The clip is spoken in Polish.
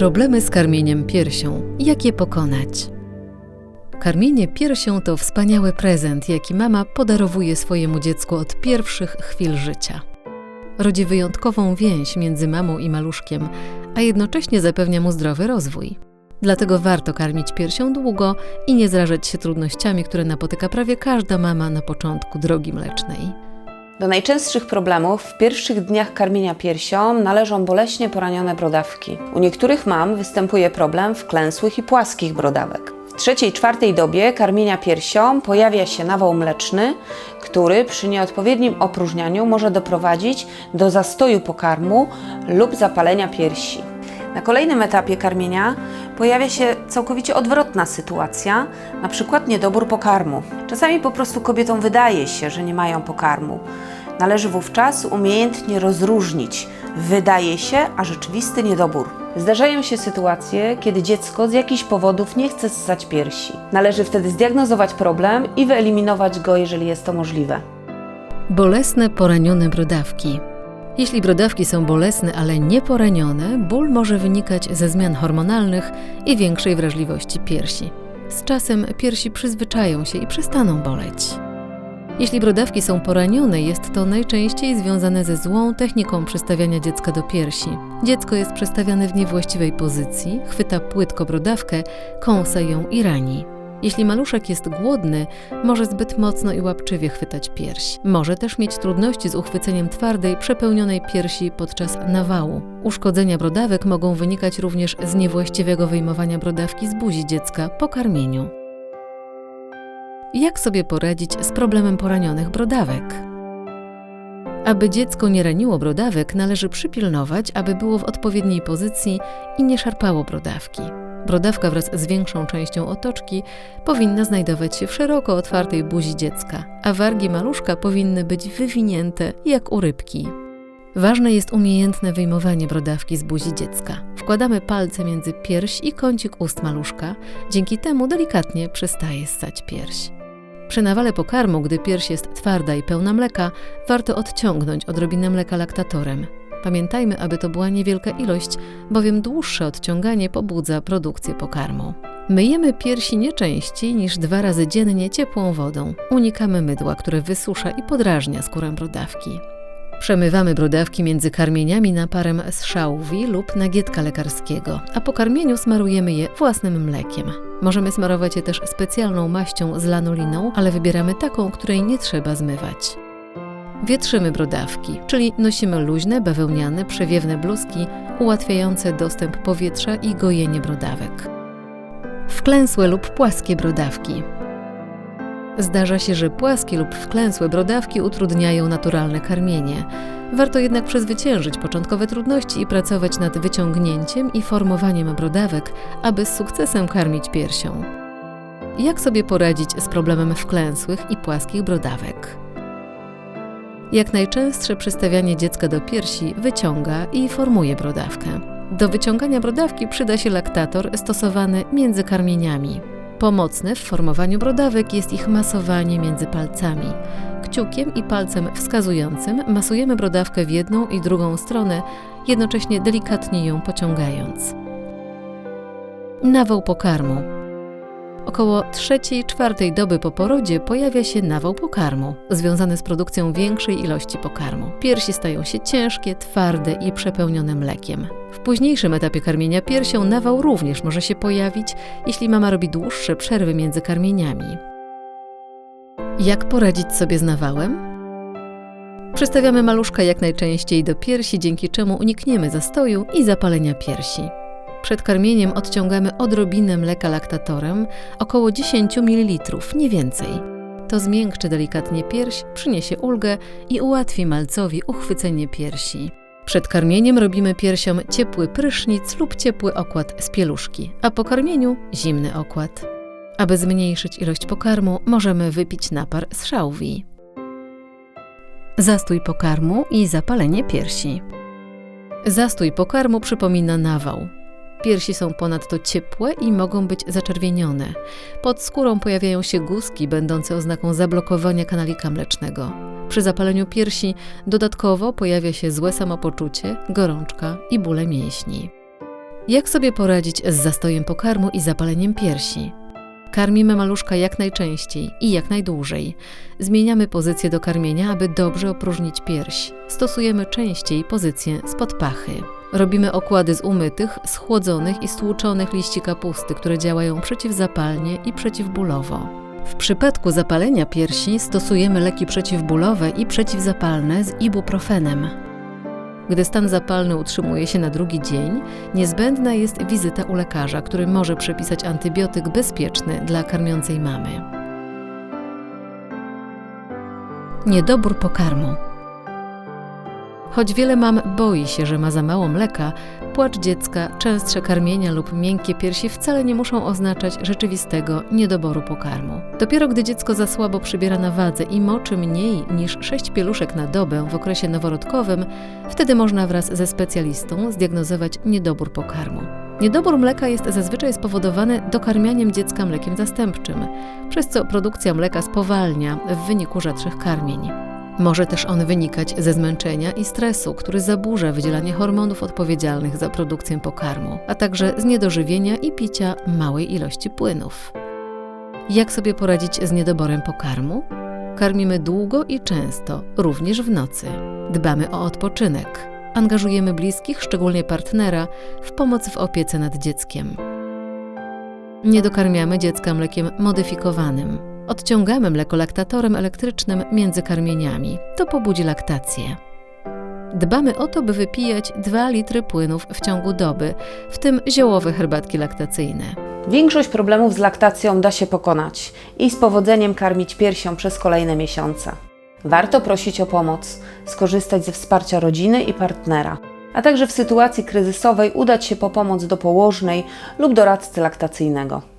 Problemy z karmieniem piersią. Jak je pokonać? Karmienie piersią to wspaniały prezent, jaki mama podarowuje swojemu dziecku od pierwszych chwil życia. Rodzi wyjątkową więź między mamą i maluszkiem, a jednocześnie zapewnia mu zdrowy rozwój. Dlatego warto karmić piersią długo i nie zrażać się trudnościami, które napotyka prawie każda mama na początku drogi mlecznej. Do najczęstszych problemów w pierwszych dniach karmienia piersią należą boleśnie poranione brodawki. U niektórych mam występuje problem wklęsłych i płaskich brodawek. Trzeciej, czwartej dobie karmienia piersią pojawia się nawał mleczny, który przy nieodpowiednim opróżnianiu może doprowadzić do zastoju pokarmu lub zapalenia piersi. Na kolejnym etapie karmienia pojawia się całkowicie odwrotna sytuacja, na przykład niedobór pokarmu. Czasami po prostu kobietom wydaje się, że nie mają pokarmu. Należy wówczas umiejętnie rozróżnić wydaje się, a rzeczywisty niedobór. Zdarzają się sytuacje, kiedy dziecko z jakichś powodów nie chce ssać piersi. Należy wtedy zdiagnozować problem i wyeliminować go, jeżeli jest to możliwe. Bolesne, poranione brodawki. Jeśli brodawki są bolesne, ale nie poranione, ból może wynikać ze zmian hormonalnych i większej wrażliwości piersi. Z czasem piersi przyzwyczają się i przestaną boleć. Jeśli brodawki są poranione, jest to najczęściej związane ze złą techniką przystawiania dziecka do piersi. Dziecko jest przestawiane w niewłaściwej pozycji, chwyta płytko brodawkę, kąsa ją i rani. Jeśli maluszek jest głodny, może zbyt mocno i łapczywie chwytać pierś. Może też mieć trudności z uchwyceniem twardej, przepełnionej piersi podczas nawału. Uszkodzenia brodawek mogą wynikać również z niewłaściwego wyjmowania brodawki z buzi dziecka po karmieniu. Jak sobie poradzić z problemem poranionych brodawek? Aby dziecko nie raniło brodawek, należy przypilnować, aby było w odpowiedniej pozycji i nie szarpało brodawki. Brodawka wraz z większą częścią otoczki powinna znajdować się w szeroko otwartej buzi dziecka, a wargi maluszka powinny być wywinięte jak u rybki. Ważne jest umiejętne wyjmowanie brodawki z buzi dziecka. Wkładamy palce między pierś i kącik ust maluszka, dzięki temu delikatnie przestaje ssać pierś. Przy nawale pokarmu, gdy pierś jest twarda i pełna mleka, warto odciągnąć odrobinę mleka laktatorem. Pamiętajmy, aby to była niewielka ilość, bowiem dłuższe odciąganie pobudza produkcję pokarmu. Myjemy piersi nie częściej niż dwa razy dziennie ciepłą wodą. Unikamy mydła, które wysusza i podrażnia skórę brodawki. Przemywamy brodawki między karmieniami naparem z szałwi lub nagietka lekarskiego, a po karmieniu smarujemy je własnym mlekiem. Możemy smarować je też specjalną maścią z lanoliną, ale wybieramy taką, której nie trzeba zmywać. Wietrzymy brodawki, czyli nosimy luźne, bawełniane, przewiewne bluzki ułatwiające dostęp powietrza i gojenie brodawek. Wklęsłe lub płaskie brodawki. Zdarza się, że płaskie lub wklęsłe brodawki utrudniają naturalne karmienie. Warto jednak przezwyciężyć początkowe trudności i pracować nad wyciągnięciem i formowaniem brodawek, aby z sukcesem karmić piersią. Jak sobie poradzić z problemem wklęsłych i płaskich brodawek? Jak najczęstsze przystawianie dziecka do piersi wyciąga i formuje brodawkę. Do wyciągania brodawki przyda się laktator stosowany między karmieniami. Pomocne w formowaniu brodawek jest ich masowanie między palcami. Kciukiem i palcem wskazującym masujemy brodawkę w jedną i drugą stronę, jednocześnie delikatnie ją pociągając. Nawał pokarmu. Około trzeciej, czwartej doby po porodzie pojawia się nawał pokarmu, związany z produkcją większej ilości pokarmu. Piersi stają się ciężkie, twarde i przepełnione mlekiem. W późniejszym etapie karmienia piersią nawał również może się pojawić, jeśli mama robi dłuższe przerwy między karmieniami. Jak poradzić sobie z nawałem? Przystawiamy maluszka jak najczęściej do piersi, dzięki czemu unikniemy zastoju i zapalenia piersi. Przed karmieniem odciągamy odrobinę mleka laktatorem, około 10 ml, nie więcej. To zmiękczy delikatnie pierś, przyniesie ulgę i ułatwi malcowi uchwycenie piersi. Przed karmieniem robimy piersiom ciepły prysznic lub ciepły okład z pieluszki, a po karmieniu zimny okład. Aby zmniejszyć ilość pokarmu, możemy wypić napar z szałwi. Zastój pokarmu i zapalenie piersi. Zastój pokarmu przypomina nawał. Piersi są ponadto ciepłe i mogą być zaczerwienione. Pod skórą pojawiają się guzki, będące oznaką zablokowania kanalika mlecznego. Przy zapaleniu piersi dodatkowo pojawia się złe samopoczucie, gorączka i bóle mięśni. Jak sobie poradzić z zastojem pokarmu i zapaleniem piersi? Karmimy maluszka jak najczęściej i jak najdłużej. Zmieniamy pozycję do karmienia, aby dobrze opróżnić pierś. Stosujemy częściej pozycję spod pachy. Robimy okłady z umytych, schłodzonych i stłuczonych liści kapusty, które działają przeciwzapalnie i przeciwbólowo. W przypadku zapalenia piersi stosujemy leki przeciwbólowe i przeciwzapalne z ibuprofenem. Gdy stan zapalny utrzymuje się na drugi dzień, niezbędna jest wizyta u lekarza, który może przepisać antybiotyk bezpieczny dla karmiącej mamy. Niedobór pokarmu. Choć wiele mam boi się, że ma za mało mleka, płacz dziecka, częstsze karmienia lub miękkie piersi wcale nie muszą oznaczać rzeczywistego niedoboru pokarmu. Dopiero gdy dziecko za słabo przybiera na wadze i moczy mniej niż 6 pieluszek na dobę w okresie noworodkowym, wtedy można wraz ze specjalistą zdiagnozować niedobór pokarmu. Niedobór mleka jest zazwyczaj spowodowany dokarmianiem dziecka mlekiem zastępczym, przez co produkcja mleka spowalnia w wyniku rzadszych karmień. Może też on wynikać ze zmęczenia i stresu, który zaburza wydzielanie hormonów odpowiedzialnych za produkcję pokarmu, a także z niedożywienia i picia małej ilości płynów. Jak sobie poradzić z niedoborem pokarmu? Karmimy długo i często, również w nocy. Dbamy o odpoczynek. Angażujemy bliskich, szczególnie partnera, w pomoc w opiece nad dzieckiem. Nie dokarmiamy dziecka mlekiem modyfikowanym. Odciągamy mleko laktatorem elektrycznym między karmieniami. To pobudzi laktację. Dbamy o to, by wypijać 2 litry płynów w ciągu doby, w tym ziołowe herbatki laktacyjne. Większość problemów z laktacją da się pokonać i z powodzeniem karmić piersią przez kolejne miesiące. Warto prosić o pomoc, skorzystać ze wsparcia rodziny i partnera, a także w sytuacji kryzysowej udać się po pomoc do położnej lub doradcy laktacyjnego.